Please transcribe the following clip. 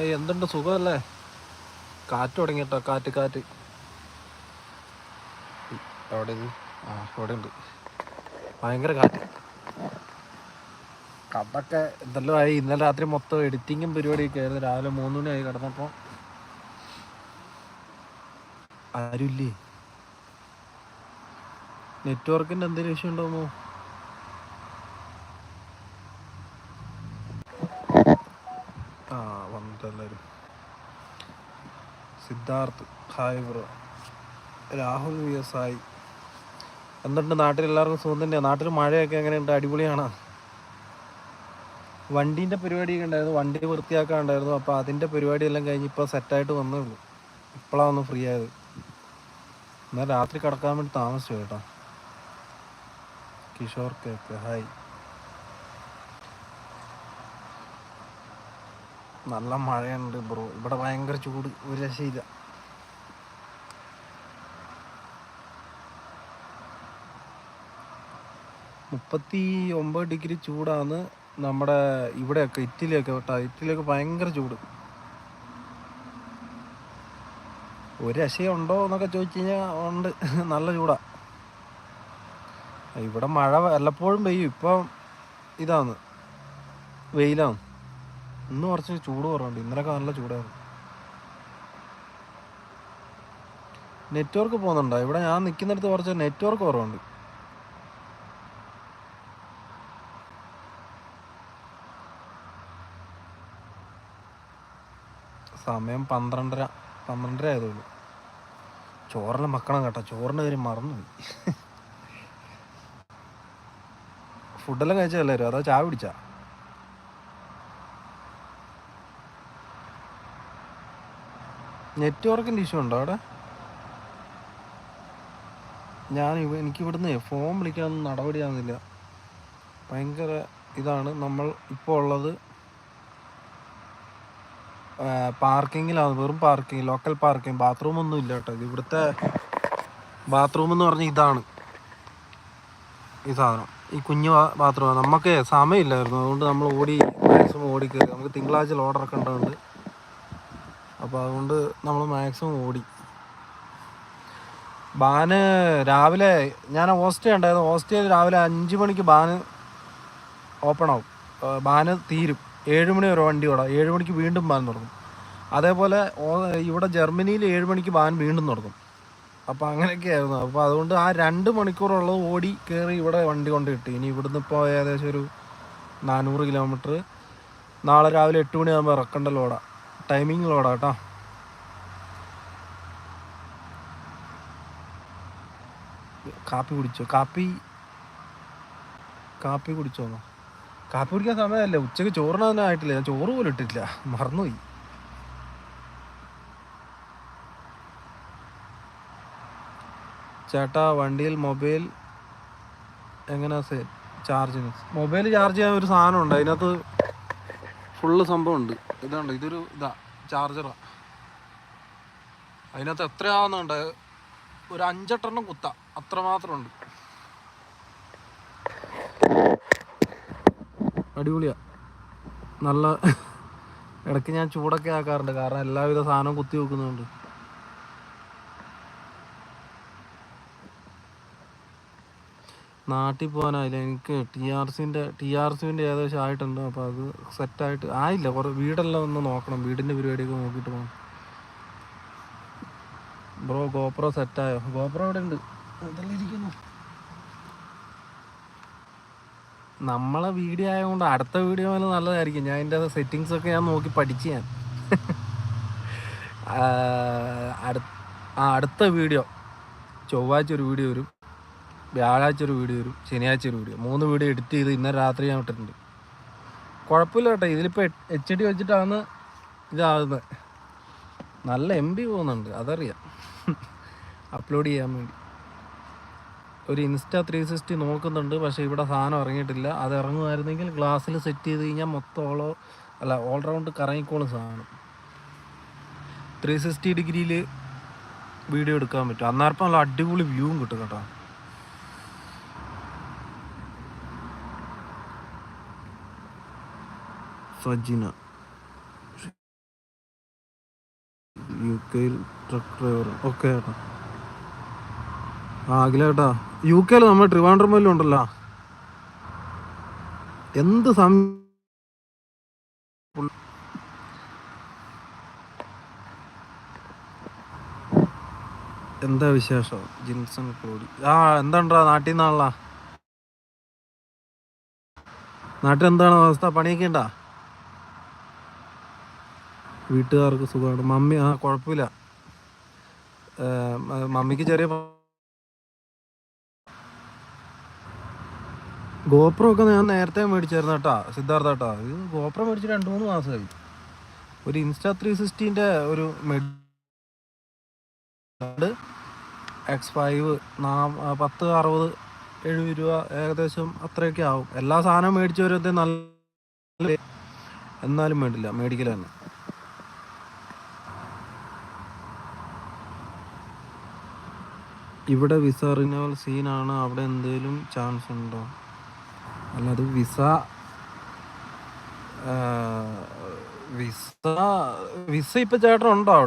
Hi എന്തുണ്ട്? സുഖമല്ലേ? കാറ്റ് തുടങ്ങിട്ടോ കാറ്റ് കാറ്റ്. അവിടെ ആ ഇവിടെ ഉണ്ട്. ഭയങ്കര കാറ്റ്. കഥൊക്കെ എന്തെല്ലാം ആയി. ഇന്നലെ രാത്രി മൊത്തം എഡിറ്റിങ്ങും പരിപാടിയൊക്കെ ആയിരുന്നു. രാവിലെ മൂന്ന് മണിയായി കിടന്നപ്പോൾ ആരുമില്ലേ നെറ്റ്വർക്കിന്റെ എന്തെങ്കിലും ഇഷ്യൂ ഉണ്ടോമോ ആ വന്നിട്ടെല്ലാവരും Siddharth hi bro Rahul V S ആയി എന്തുണ്ട് നാട്ടിൽ എല്ലാവർക്കും സുഖം തന്നെയാണ് നാട്ടിൽ മഴയൊക്കെ എങ്ങനെയുണ്ട്? അടിപൊളിയാണ്? വണ്ടീന്റെ പരിപാടിയൊക്കെ ഉണ്ടായിരുന്നു. വണ്ടി വൃത്തിയാക്കാൻ ഉണ്ടായിരുന്നു അപ്പോൾ അതിന്റെ പരിപാടിയെല്ലാം കഴിഞ്ഞ് ഇപ്പോൾ സെറ്റായിട്ട് വന്നേ ഉള്ളൂ. ഇപ്പോഴാണ് ഒന്ന് ഫ്രീ ആയത്. എന്നാൽ രാത്രി കിടക്കാൻ വേണ്ടി താമസിച്ചു കേട്ടോ കിഷോർ കേക്ക് ഹായ് നല്ല മഴയുണ്ട് ബ്രോ. ഇവിടെ ഭയങ്കര ചൂട്. ഒരു രക്ഷയില്ല മുപ്പത്തി ഒമ്പത് ഡിഗ്രി ചൂടാണ് നമ്മുടെ ഇവിടെയൊക്കെ ഇറ്റലിയൊക്കെ. കേട്ടോ ഇറ്റലിയൊക്കെ ഭയങ്കര ചൂട്. ഒരു രക്ഷയുണ്ടോ എന്നൊക്കെ ചോദിച്ചു കഴിഞ്ഞാൽ ഉണ്ട്. നല്ല ചൂടാ. ഇവിടെ മഴ വല്ലപ്പോഴും പെയ്യും. ഇപ്പം ഇതാണ്. വെയിലാണ്. ഇന്ന് കുറച്ച് ചൂട് കുറവുണ്ട്. ഇന്നലൊക്കെ നല്ല ചൂടായിരുന്നു. നെറ്റ്വർക്ക് പോകുന്നുണ്ടോ? ഇവിടെ ഞാൻ നിൽക്കുന്നിടത്ത് കുറച്ച് നെറ്റ്വർക്ക് കുറവുണ്ട്. സമയം പന്ത്രണ്ടര പന്ത്രണ്ടര ആയതുള്ളൂ ചോറിന് മക്കണം കേട്ടോ. ചോറിന്റെ കാര്യം മറന്നുപോയി. ഫുഡെല്ലാം കഴിച്ചതല്ലേ അതോ ചായ പിടിച്ചാ നെറ്റ്വർക്കിന്റെ ഇഷ്യൂ ഉണ്ടോ അവിടെ? ഞാൻ എനിക്കിവിടുന്ന് ഫോൺ വിളിക്കാനൊന്നും നടപടിയാകുന്നില്ല ഭയങ്കര ഇതാണ് നമ്മൾ ഇപ്പോൾ ഉള്ളത്. പാർക്കിങ്ങിലാണ്. വെറും പാർക്കിംഗ് ലോക്കൽ പാർക്കിംഗ് ബാത്റൂമൊന്നും ഇല്ല കേട്ടോ. ഇവിടുത്തെ ബാത്റൂം എന്ന് പറഞ്ഞാൽ ഇതാണ്. ഈ സാധനം. ഈ കുഞ്ഞു ബാത്റൂമാണ്. നമുക്ക് സമയമില്ലായിരുന്നു. അതുകൊണ്ട് നമ്മൾ ഓടി മാക്സിമം ഓടി നമുക്ക് തിങ്കളാഴ്ച ലോഡറൊക്കെ ഉണ്ടാവുന്നുണ്ട് അപ്പോൾ അതുകൊണ്ട് നമ്മൾ മാക്സിമം ഓടി. ബാന് രാവിലെ ഞാൻ ഹോസ്റ്റേ ഉണ്ടായിരുന്നു. ഹോസ്റ്റേയിൽ രാവിലെ അഞ്ച് മണിക്ക് ബാന് ഓപ്പൺ ആവും. ബാന് തീരും. ഏഴ് മണി വരെ വണ്ടി ഓടാം. ഏഴ് മണിക്ക് വീണ്ടും ബാൻ തുടങ്ങും. അതേപോലെ ഇവിടെ ജർമ്മനിയിൽ ഏഴ് മണിക്ക് ബാൻ വീണ്ടും തുടങ്ങും. അപ്പോൾ അങ്ങനെയൊക്കെയായിരുന്നു. അപ്പോൾ അതുകൊണ്ട് ആ രണ്ട് മണിക്കൂറുള്ളത് ഓടി കയറി ഇവിടെ വണ്ടി കൊണ്ട് കിട്ടി. ഇനി ഇവിടുന്ന് ഇപ്പോൾ ഏകദേശം ഒരു നാനൂറ് കിലോമീറ്റർ നാളെ രാവിലെ എട്ട് മണിയാകുമ്പോൾ ഇറക്കണ്ടല്ലോ ലോഡാ ടൈമിംഗ് ലോഡാ കേട്ടോ കാപ്പി കുടിച്ചോ? കാപ്പി കാപ്പി കുടിച്ചോന്നോ? കാപ്പി കുടിക്കാൻ സമയമല്ലേ ഉച്ചയ്ക്ക് ചോറിന് തന്നെ ആയിട്ടില്ല. ഞാൻ ചോറ് പോലും ഇട്ടിട്ടില്ല. മറന്നുപോയി. ചേട്ടാ വണ്ടിയിൽ മൊബൈൽ എങ്ങനെയാ സെ ചാർജിന് മൊബൈൽ ചാർജ് ചെയ്യാൻ ഒരു സാധനം ഉണ്ട് അതിനകത്ത് ഫുള്ള് സംഭവം ഉണ്ട് ഇതുണ്ട് ഇതൊരു ഇതാ ചാർജറാ അതിനകത്ത് എത്രയാവുന്നുണ്ട്? ഒരു അഞ്ചെട്ടെണ്ണം കുത്ത. അത്രമാത്രം ഉണ്ട് അടിപൊളിയാ. നല്ല ഇടയ്ക്ക് ഞാൻ ചൂടൊക്കെ ആക്കാറുണ്ട്. കാരണം എല്ലാവിധ സാധനവും കുത്തി വെക്കുന്നുണ്ട്. നാട്ടിൽ പോകാനായില്ല. എനിക്ക് ടി ആർ സിന്റെ ടി ആർ സിന്റെ ഏകദേശം ആയിട്ടുണ്ട്. അപ്പോൾ അത് സെറ്റായിട്ട് ആയില്ല. കുറേ വീടെല്ലാം ഒന്ന് നോക്കണം. വീടിന്റെ പരിപാടിയൊക്കെ നോക്കിയിട്ട് പോകണം ബ്രോ ഗോപ്രോ സെറ്റായോ? ഗോപ്രോ ഇവിടെ ഉണ്ട് അതെല്ലാം ഇരിക്കുന്നു. നമ്മളെ വീഡിയോ ആയതുകൊണ്ട് അടുത്ത വീഡിയോ പോലെ നല്ലതായിരിക്കും. ഞാൻ അതിന്റെ സെറ്റിങ്സ് ഒക്കെ ഞാൻ നോക്കി പഠിച്ച് ഞാൻ. അടുത്ത വീഡിയോ. ചൊവ്വാഴ്ച ഒരു വീഡിയോ വരും. വ്യാഴാഴ്ച ഒരു വീഡിയോ വരും ശനിയാഴ്ച ഒരു വീഡിയോ മൂന്ന് വീഡിയോ എഡിറ്റ് ചെയ്ത് ഇന്നലെ രാത്രി ഞാൻ ഇട്ടിട്ടുണ്ട്. കുഴപ്പമില്ല കേട്ടോ. ഇതിലിപ്പോൾ എച്ച് ഡി വെച്ചിട്ടാണ് ഇതാകുന്നത് നല്ല എം ബി പോകുന്നുണ്ട് അതറിയാം. അപ്ലോഡ് ചെയ്യാൻ വേണ്ടി. ഒരു ഇൻസ്റ്റാ ത്രീ സിക്സ്റ്റി നോക്കുന്നുണ്ട് പക്ഷേ ഇവിടെ സാധനം ഇറങ്ങിയിട്ടില്ല. അത് ഇറങ്ങുമായിരുന്നെങ്കിൽ ഗ്ലാസ്സിൽ സെറ്റ് ചെയ്ത് കഴിഞ്ഞാൽ മൊത്തം ഓളോ അല്ല ഓൾറൗണ്ട് കറങ്ങിക്കോളും സാധനം. ത്രീ സിക്സ്റ്റി ഡിഗ്രിയിൽ വീഡിയോ എടുക്കാൻ പറ്റും. അന്നേരപ്പം നല്ല അടിപൊളി വ്യൂവും കിട്ടും കേട്ടോ. സജിന. കെയിൽ ട്രക്ക് ഡ്രൈവർ ഓക്കെ ചേട്ടാ ആ അഖിലേട്ടാ യു കെയിൽ നമ്മൾ ട്രിവാൻഡ്രം ഉണ്ടല്ലോ. എന്ത് സം എന്താ വിശേഷം? ജിൻസൺ കോടി ആ എന്താണ്ടാ നാട്ടിൽ നിന്നാണല്ലോ നാട്ടിൽ എന്താണ് അവസ്ഥ? പണിയൊക്കെ ഉണ്ടാ? വീട്ടുകാർക്ക് സുഖമാണ്. മമ്മി ആ കുഴപ്പമില്ല. മമ്മിക്ക് ചെറിയ ഗോപ്രോ ഒക്കെ ഞാൻ നേരത്തെ മേടിച്ചായിരുന്നു കേട്ടാ സിദ്ധാർത്ഥ കേട്ടാ. ഇത് ഗോപ്രോ മേടിച്ച് രണ്ട് മൂന്ന് മാസമായി. ഒരു ഇൻസ്റ്റാ ത്രീ സിക്സ്റ്റീന്റെ ഒരു എക്സ് ഫൈവ് പത്ത് അറുപത് എഴുപത് രൂപ ഏകദേശം അത്രയൊക്കെ ആവും. എല്ലാ സാധനവും മേടിച്ചവരും വരുന്നത് നല്ല എന്നാലും വേണ്ടില്ല മേടിക്കൽ തന്നെ. ഇവിടെ വിസ റിന്യൂവൽ സീനാണ് അവിടെ എന്തെങ്കിലും ചാൻസ് ഉണ്ടോ? അല്ല അത് വിസ വിസ വിസ ഇപ്പൊ ചേട്ടൻ ഉണ്ടോ അവിടെ?